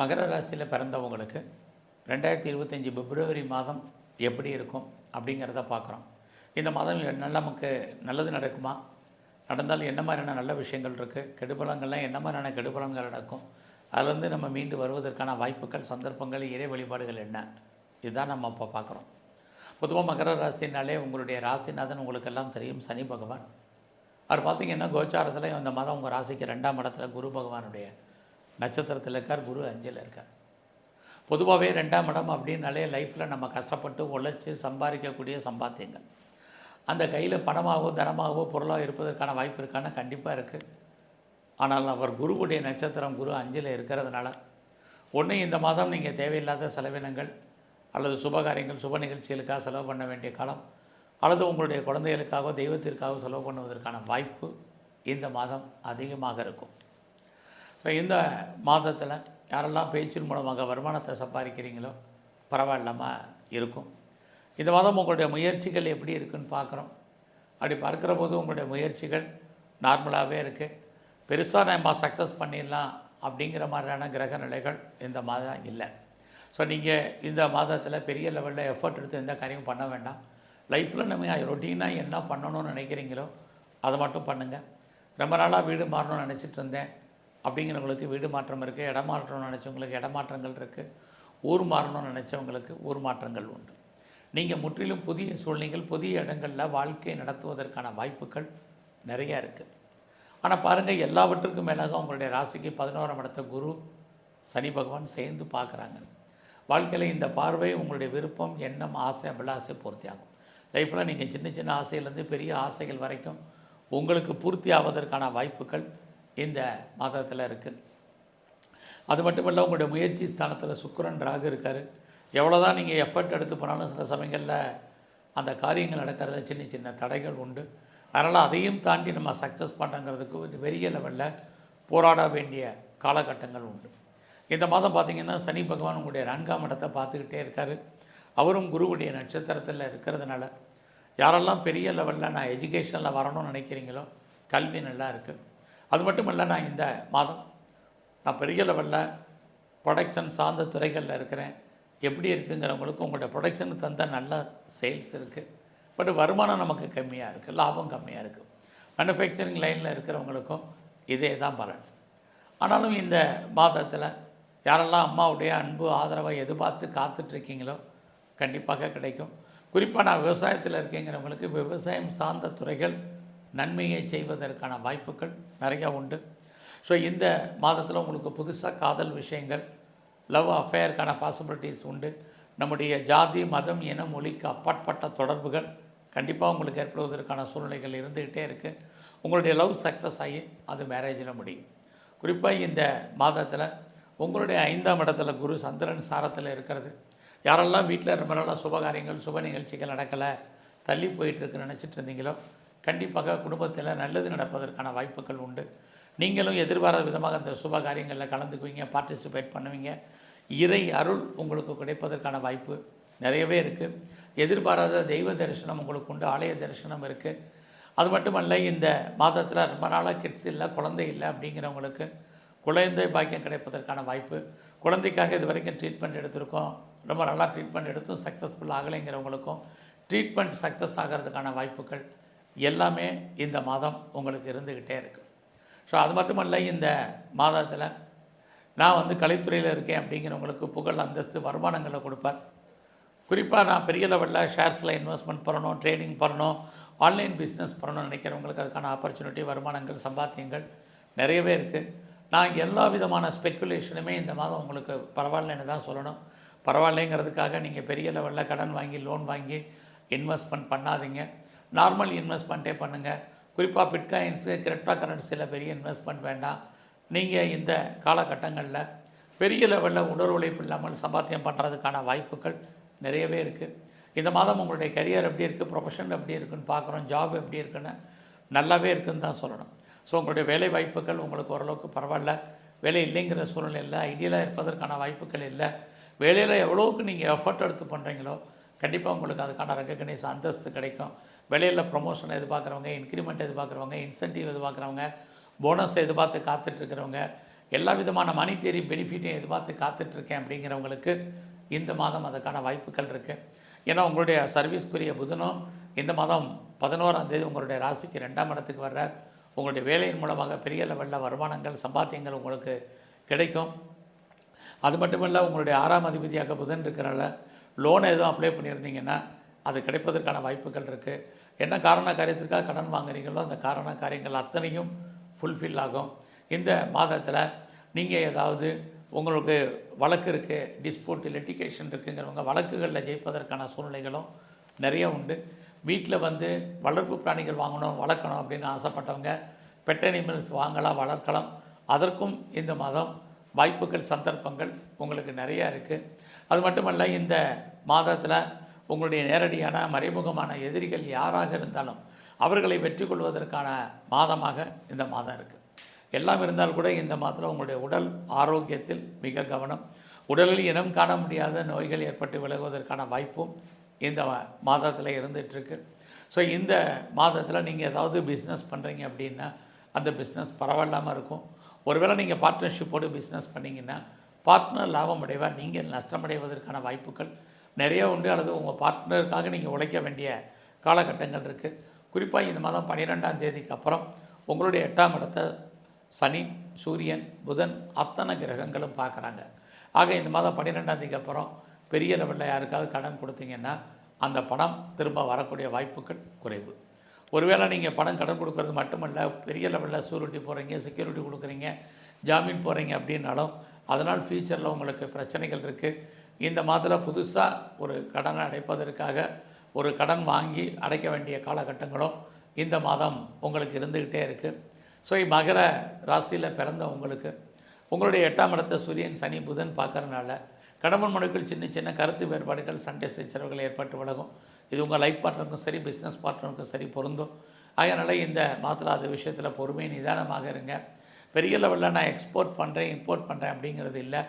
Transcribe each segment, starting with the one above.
மகர ராசியில் பிறந்தவங்களுக்கு ரெண்டாயிரத்தி இருபத்தஞ்சி பிப்ரவரி மாதம் எப்படி இருக்கும் அப்படிங்கிறத பார்க்குறோம். இந்த மாதம் நல்ல நமக்கு நல்லது நடக்குமா? நடந்தால் என்ன மாதிரியான நல்ல விஷயங்கள் இருக்குது கெடுபலங்கள்லாம் என்ன மாதிரியான கெடுபலங்கள் நடக்கும்? அதுலேருந்து நம்ம மீண்டு வருவதற்கான வாய்ப்புகள் சந்தர்ப்பங்கள் இறை வழிபாடுகள் என்ன? இதுதான் நம்ம இப்போ பார்க்குறோம். பொதுவாக மகர ராசினாலே உங்களுடைய ராசிநாதன் உங்களுக்கெல்லாம் தெரியும் சனி பகவான். அவர் பார்த்திங்கன்னா கோச்சாரத்தில் இந்த மாதம் உங்கள் ராசிக்கு ரெண்டாம் இடத்துல குரு பகவானுடைய நட்சத்திரத்தில் இருக்கார் குரு அஞ்சில் இருக்கார். பொதுவாகவே ரெண்டாம் இடம் அப்படின்னாலே லைஃப்பில் நம்ம கஷ்டப்பட்டு உழைச்சி சம்பாதிக்கக்கூடிய சம்பாத்தியங்கள். அந்த கையில் பணமாகவோ தனமாகவோ பொருளாக இருப்பதற்கான வாய்ப்பு இருக்கான கண்டிப்பாக இருக்குது ஆனால் அவர் குருவுடைய நட்சத்திரம் குரு அஞ்சில் இருக்கிறதுனால ஒன்று இந்த மாதம் நீங்கள் தேவையில்லாத செலவினங்கள் அல்லது சுபகாரியங்கள் சுப நிகழ்ச்சிகளுக்காக செலவு பண்ண வேண்டிய காலம் அல்லது உங்களுடைய குழந்தைகளுக்காகவோ தெய்வத்திற்காக செலவு பண்ணுவதற்கான வாய்ப்பு இந்த மாதம் அதிகமாக இருக்கும். ஸோ இந்த மாதத்தில் யாரெல்லாம் பேச்சின் மூலமாக வருமானத்தை சம்பாதிக்கிறீங்களோ பரவாயில்லாமல் இருக்கும். இந்த மாதம் உங்களுடைய முயற்சிகள் எப்படி இருக்குன்னு பார்க்குறோம். அப்படி பார்க்குற போது உங்களுடைய முயற்சிகள் நார்மலாகவே இருக்குது பெருசாக நம்ம சக்ஸஸ் பண்ணிடலாம் அப்படிங்கிற மாதிரியான கிரக நிலைகள் இந்த மாதம் இல்லை. ஸோ நீங்கள் இந்த மாதத்தில் பெரிய லெவலில் எஃபர்ட் எடுத்து எந்த காரியமும் பண்ண வேண்டாம். லைஃப்பில் நம்ம ரொட்டீனாக என்ன பண்ணணும்னு நினைக்கிறீங்களோ அதை மட்டும் பண்ணுங்கள் ரொம்ப நாளாக வீடு மாறணும்னு நினச்சிட்டு இருந்தேன். அப்படிங்கிறவங்களுக்கு வீடு மாற்றம் இருக்குது இடமாற்றம்னு நினச்சவங்களுக்கு இடமாற்றங்கள் இருக்குது ஊர் மாறணும்னு நினச்சவங்களுக்கு ஊர் மாற்றங்கள் உண்டு. நீங்கள் முற்றிலும் புதிய சூழ்நிலைகள் புதிய இடங்களில் வாழ்க்கை நடத்துவதற்கான வாய்ப்புகள் நிறையா இருக்குது ஆனால் பாருங்கள் எல்லாவற்றுக்கும் மேலாக உங்களுடைய ராசிக்கு பதினோராம் இடத்த குரு சனி பகவான் சேர்ந்து பார்க்குறாங்க. வாழ்க்கையில் இந்த பார்வை உங்களுடைய விருப்பம் எண்ணம் ஆசை அபிலாசை பூர்த்தி ஆகும் லைஃப்பில் நீங்கள் சின்ன சின்ன ஆசையிலேருந்து பெரிய ஆசைகள் வரைக்கும் உங்களுக்கு பூர்த்தி ஆவதற்கான வாய்ப்புகள் இந்த மாதத்தில் இருக்குது அது மட்டும் இல்லை உங்களுடைய முயற்சி ஸ்தானத்தில் சுக்கரன் ராகு இருக்கார். எவ்வளோ தான் நீங்கள் எஃபர்ட் எடுத்து போனாலும் சில சமயங்களில் அந்த காரியங்கள் நடக்கிறதுல சின்ன சின்ன தடைகள் உண்டு. அதனால் அதையும் தாண்டி நம்ம சக்ஸஸ் பண்ணுறங்கிறதுக்கு ஒரு பெரிய லெவலில் போராட வேண்டிய காலகட்டங்கள் உண்டு. இந்த மாதம் பார்த்திங்கன்னா சனி பகவான் உங்களுடைய நான்காம் இடத்தை பார்த்துக்கிட்டே இருக்கார். அவரும் குருவுடைய நட்சத்திரத்தில் இருக்கிறதுனால யாரெல்லாம் பெரிய லெவலில் நான் எஜுகேஷனில் வரணும்னு நினைக்கிறீங்களோ கல்வி நல்லா இருக்குது அது மட்டும் இல்லை நான் இந்த மாதம் நான் பெரிய லெவலில் ப்ரொடக்ஷன் சார்ந்த துறைகளில் இருக்கிறேன். எப்படி இருக்குங்கிறவங்களுக்கு உங்களோட ப்ரொடக்ஷனுக்கு தந்த நல்ல சேல்ஸ் இருக்குது பட் வருமானம் நமக்கு கம்மியாக இருக்குது லாபம் கம்மியாக இருக்குது மேனுஃபேக்சரிங் லைனில் இருக்கிறவங்களுக்கும் இதே தான் பலன். ஆனாலும் இந்த மாதத்தில் யாரெல்லாம் அம்மாவுடைய அன்பு ஆதரவை எதிர்பார்த்து காத்துட்ருக்கீங்களோ கண்டிப்பாக கிடைக்கும். குறிப்பாக நான் விவசாயத்தில் இருக்கேங்கிறவங்களுக்கு விவசாயம் சார்ந்த துறைகள் நன்மையை செய்வதற்கான வாய்ப்புகள் நிறையா உண்டு. ஸோ இந்த மாதத்தில் உங்களுக்கு புதுசாக காதல் விஷயங்கள் லவ் அஃபேருக்கான பாசிபிலிட்டிஸ் உண்டு. நம்முடைய ஜாதி மதம் இன மொழிக்கு அப்பாற்பட்ட தொடர்புகள் கண்டிப்பாக உங்களுக்கு ஏற்படுவதற்கான சூழ்நிலைகள் இருந்துக்கிட்டே இருக்குது உங்களுடைய லவ் சக்ஸஸ் ஆகி அது மேரேஜில் முடியும். குறிப்பாக இந்த மாதத்தில் உங்களுடைய ஐந்தாம் இடத்துல குரு சந்திரன் சாரத்தில் இருக்கிறது. யாரெல்லாம் வீட்டில் ரொம்ப நாளாக சுபகாரியங்கள் சுப நிகழ்ச்சிகள் நடக்கலை தள்ளி போயிட்டுருக்கு நினச்சிட்டு இருந்தீங்களோ கண்டிப்பாக குடும்பத்தில் நல்லது நடப்பதற்கான வாய்ப்புகள் உண்டு. நீங்களும் எதிர்பாராத விதமாக அந்த சுப காரியங்களில் கலந்துக்குவீங்க பார்ட்டிசிபேட் பண்ணுவீங்க. இறை அருள் உங்களுக்கு கிடைப்பதற்கான வாய்ப்பு நிறையவே இருக்குது எதிர்பாராத தெய்வ தரிசனம் உங்களுக்கு உண்டு ஆலய தரிசனம் இருக்குது அது மட்டுமல்ல இந்த மாதத்தில் ரொம்ப நாளாக கிட்ஸ் இல்லை குழந்தை இல்லை அப்படிங்கிறவங்களுக்கு குழந்தை பாக்கியம் கிடைப்பதற்கான வாய்ப்பு. குழந்தைக்காக இது வரைக்கும் ட்ரீட்மெண்ட் எடுத்திருக்கோம். ரொம்ப நல்லா ட்ரீட்மெண்ட் எடுத்தும் சக்ஸஸ்ஃபுல் ஆகலைங்கிறவங்களுக்கும் ட்ரீட்மெண்ட் சக்ஸஸ் ஆகிறதுக்கான வாய்ப்புகள். எல்லாமே இந்த மாதம் உங்களுக்கு இருந்துக்கிட்டே இருக்குது ஸோ அது மட்டுமல்ல இந்த மாதத்தில் நான் வந்து கலைத்துறையில் இருக்கேன் அப்படிங்கிறவங்களுக்கு புகழ் அந்தஸ்து வருமானங்களை கொடுப்பார். குறிப்பாக நான் பெரிய லெவலில் ஷேர்ஸில் இன்வெஸ்ட்மெண்ட் பண்ணணும் ட்ரேடிங் பண்ணணும் ஆன்லைன் பிஸ்னஸ் பண்ணணும்னு நினைக்கிறவங்களுக்கு அதுக்கான ஆப்பர்ச்சுனிட்டி வருமானங்கள் சம்பாத்தியங்கள் நிறையவே இருக்குது நான் எல்லா விதமான ஸ்பெக்குலேஷனுமே இந்த மாதம் உங்களுக்கு பரவாயில்லைன்னு தான் சொல்லணும். பரவாயில்லைங்கிறதுக்காக நீங்கள் பெரிய லெவலில் கடன் வாங்கி லோன் வாங்கி இன்வெஸ்ட்மெண்ட் பண்ணாதீங்க. நார்மல் இன்வெஸ்ட்மெண்ட்டே பண்ணுங்கள் குறிப்பாக பிட்காயின்ஸு கிரிப்டோ கரன்சியில் பெரிய இன்வெஸ்ட்மெண்ட் வேண்டாம். நீங்கள் இந்த காலகட்டங்களில் பெரிய லெவலில் உடல் உழைப்பு இல்லாமல் சம்பாத்தியம் பண்ணுறதுக்கான வாய்ப்புகள் நிறையவே இருக்குது இந்த மாதம் உங்களுடைய கரியர் எப்படி இருக்குது ப்ரொஃபஷன் எப்படி இருக்குன்னு பார்க்குறோம் ஜாப் எப்படி இருக்குன்னு நல்லாவே இருக்குன்னு தான் சொல்லணும். ஸோ உங்களுடைய வேலை வாய்ப்புகள் உங்களுக்கு ஓரளவுக்கு பரவாயில்ல. வேலை இல்லைங்கிற சூழ்நிலை இல்லை ஐடியலாக இருப்பதற்கான வாய்ப்புகள் இல்லை. வேலையில் எவ்வளோவுக்கு நீங்கள் எஃபர்ட் எடுத்து பண்ணுறீங்களோ கண்டிப்பாக உங்களுக்கு அதுக்கான ரெக்கக்னைஸ் அந்தஸ்து கிடைக்கும். வெளியில் ப்ரொமோஷன் எதிர்பார்க்குறவங்க இன்க்ரிமெண்ட் எதிர்பார்க்குறவங்க இன்சென்டிவ் எதிர்பார்க்குறவங்க போனஸ் எதிர்பார்த்து காத்துட்ருக்கிறவங்க எல்லா விதமான மானிட்டரி பெனிஃபிட்டையும் எதிர்பார்த்து காத்துட்ருக்கேன் அப்படிங்கிறவங்களுக்கு இந்த மாதம் அதற்கான வாய்ப்புகள் இருக்குது ஏன்னா உங்களுடைய சர்வீஸ்க்குரிய புதனும் இந்த மாதம் பதினோராம் தேதி உங்களுடைய ராசிக்கு ரெண்டாம் இடத்துக்கு வர்றார். உங்களுடைய வேலையின் மூலமாக பெரிய லெவலில் வருமானங்கள் சம்பாத்தியங்கள் உங்களுக்கு கிடைக்கும். அது மட்டுமல்ல உங்களுடைய ஆறாம் அதிபதியாக புதன் இருக்கிறனால லோனை எதுவும் அப்ளை பண்ணியிருந்தீங்கன்னா அது கிடைப்பதற்கான வாய்ப்புகள் இருக்குது என்ன காரண காரியத்திற்காக கடன் வாங்குறீங்களோ அந்த காரண காரியங்கள் அத்தனையும் ஃபுல்ஃபில் ஆகும். இந்த மாதத்தில் நீங்கள் ஏதாவது உங்களுக்கு வழக்கு இருக்குது டிஸ்பியூட் லெட்டிகேஷன் இருக்குங்கிறவங்க வழக்குகளில் ஜெயிப்பதற்கான சூழ்நிலைகளும் நிறைய உண்டு. வீட்டில் வந்து வளர்ப்பு பிராணிகள் வாங்கணும் வளர்க்கணும் அப்படின்னு ஆசைப்பட்டவங்க பெட் அனிமல்ஸ் வாங்கலாம் வளர்க்கலாம். அதற்கும் இந்த மாதம் வாய்ப்புகள் சந்தர்ப்பங்கள் உங்களுக்கு நிறையா இருக்குது அது மட்டுமல்ல இந்த மாதத்தில் உங்களுடைய நேரடியான மறைமுகமான எதிரிகள் யாராக இருந்தாலும் அவர்களை வெற்றி கொள்வதற்கான மாதமாக இந்த மாதம் இருக்குது எல்லாம் இருந்தால் கூட இந்த மாதத்தில் உங்களுடைய உடல் ஆரோக்கியத்தில் மிக கவனம். உடலில் இனம் காண முடியாத நோய்கள் ஏற்பட்டு விலகுவதற்கான வாய்ப்பும் இந்த மாதத்தில் இருந்துகிட்ருக்கு. ஸோ இந்த மாதத்தில் நீங்கள் ஏதாவது பிஸ்னஸ் பண்ணுறீங்க அப்படின்னா அந்த பிஸ்னஸ் பரவாயில்லாமல் இருக்கும். ஒருவேளை நீங்கள் பார்ட்னர்ஷிப்போடு பிஸ்னஸ் பண்ணிங்கன்னா பார்ட்னர் லாபம் அடைவார் நீங்கள் நஷ்டமடைவதற்கான வாய்ப்புகள் நிறைய உண்டு அல்லது உங்கள் பார்ட்னருக்காக நீங்கள் உழைக்க வேண்டிய காலகட்டங்கள் இருக்குது குறிப்பாக இந்த மாதம் பன்னிரெண்டாம் தேதிக்கு அப்புறம் உங்களுடைய எட்டாம் இடத்தை சனி சூரியன் புதன் அத்தனை கிரகங்களும் பார்க்குறாங்க. ஆக இந்த மாதம் பன்னிரெண்டாம் தேதிக்கு அப்புறம் பெரிய லெவலில் யாருக்காவது கடன் கொடுத்தீங்கன்னா அந்த பணம் திரும்ப வரக்கூடிய வாய்ப்புகள் குறைவு. ஒருவேளை நீங்கள் பணம் கடன் கொடுக்கறது மட்டுமல்ல பெரிய லெவலில் சூரிட்டி போகிறீங்க செக்யூரிட்டி கொடுக்குறீங்க ஜாமீன் போகிறீங்க அப்படின்னாலும் அதனால் ஃப்யூச்சரில் உங்களுக்கு பிரச்சனைகள் இருக்குது இந்த மாதத்தில் புதுசாக ஒரு கடனை அடைப்பதற்காக ஒரு கடன் வாங்கி அடைக்க வேண்டிய காலகட்டங்களும் இந்த மாதம் உங்களுக்கு இருந்துக்கிட்டே இருக்குது ஸோ மகர ராசியில் பிறந்த உங்களுக்கு உங்களுடைய எட்டாம் இடத்த சூரியன் சனி புதன் பார்க்கறனால கடம்பன் மனுக்கள் சின்ன சின்ன கருத்து வேறுபாடுகள் சண்டை சச்சரவுகள் ஏற்பட்டு விலகும். இது உங்கள் லைஃப் பார்ட்னருக்கும் சரி பிஸ்னஸ் பார்ட்னருக்கும் சரி பொருந்தும். அதனால் இந்த மாதத்தில் அது விஷயத்தில் பொறுமை நிதானமாக இருங்க. பெரிய லெவலில் நான் எக்ஸ்போர்ட் பண்ணுறேன் இம்போர்ட் பண்ணுறேன் அப்படிங்கிறது இல்லை.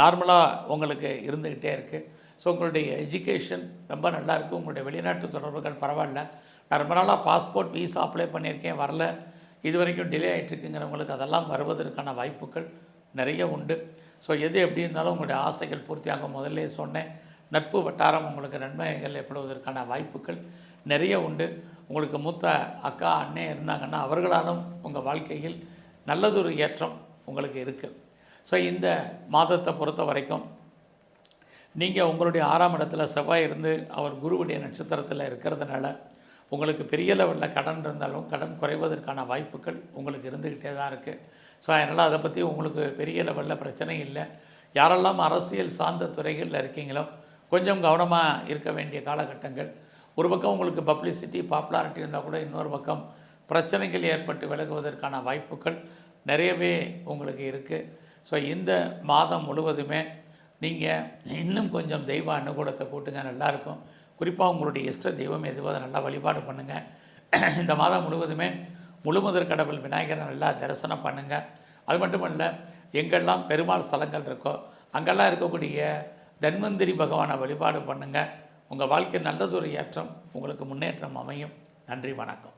நார்மலாக உங்களுக்கு இருந்துக்கிட்டே இருக்குது ஸோ உங்களுடைய எஜுகேஷன் ரொம்ப நல்லா இருக்குது உங்களுடைய வெளிநாட்டு தொடர்புகள் பரவாயில்ல. நான் ரொம்ப நாளாக பாஸ்போர்ட் வீசா அப்ளை பண்ணியிருக்கேன் வரல. இது வரைக்கும் டிலே ஆகிட்டுருக்குங்கிறவங்களுக்கு அதெல்லாம் வருவதற்கான வாய்ப்புகள் நிறைய உண்டு. ஸோ எது எப்படி இருந்தாலும் உங்களுடைய ஆசைகள் பூர்த்தியாகும் முதல்ல சொன்னேன் நட்பு வட்டாரம் உங்களுக்கு நன்மைகள் ஏற்படுவதற்கான வாய்ப்புகள் நிறைய உண்டு. உங்களுக்கு மூத்த அக்கா அண்ணே இருந்தாங்கன்னா அவர்களாலும் உங்கள் வாழ்க்கையில் நல்லதொரு ஏற்றம் உங்களுக்கு இருக்குது ஸோ இந்த மாதத்தை பொறுத்த வரைக்கும் நீங்கள் உங்களுடைய ஆறாம் இடத்துல செவ்வாய் இருந்து அவர் குருவுடைய நட்சத்திரத்தில் இருக்கிறதுனால உங்களுக்கு பெரிய லெவலில் கடன் இருந்தாலும் கடன் குறைவதற்கான வாய்ப்புகள் உங்களுக்கு இருந்துக்கிட்டே தான் இருக்குது ஸோ அதனால் அதை பற்றி உங்களுக்கு பெரிய லெவலில் பிரச்சனை இல்லை. யாரெல்லாம் அரசியல் சார்ந்த துறைகளில் இருக்கீங்களோ கொஞ்சம் கவனமாக இருக்க வேண்டிய காலகட்டங்கள். ஒரு பக்கம் உங்களுக்கு பப்ளிசிட்டி பாப்புலாரிட்டி இருந்தால் கூட இன்னொரு பக்கம் பிரச்சனைகள் ஏற்பட்டு விலகுவதற்கான வாய்ப்புகள் நிறையவே உங்களுக்கு இருக்குது ஸோ இந்த மாதம் முழுவதுமே நீங்கள் இன்னும் கொஞ்சம் தெய்வ அனுகூலத்தை கூட்டுங்க நல்லாயிருக்கும் குறிப்பாக உங்களுடைய இஷ்ட தெய்வம் எதுவோ அதை நல்லா வழிபாடு பண்ணுங்கள் இந்த மாதம் முழுவதுமே முழுமுதற் கடவுள் விநாயகரை நல்லா தரிசனம் பண்ணுங்கள் அது மட்டும் இல்லை எங்கெல்லாம் பெருமாள் ஸ்தலங்கள் இருக்கோ அங்கெல்லாம் இருக்கக்கூடிய தன்வந்திரி பகவானை வழிபாடு பண்ணுங்கள் உங்கள் வாழ்க்கை நல்லதொரு ஏற்றம் உங்களுக்கு முன்னேற்றம் அமையும். நன்றி வணக்கம்.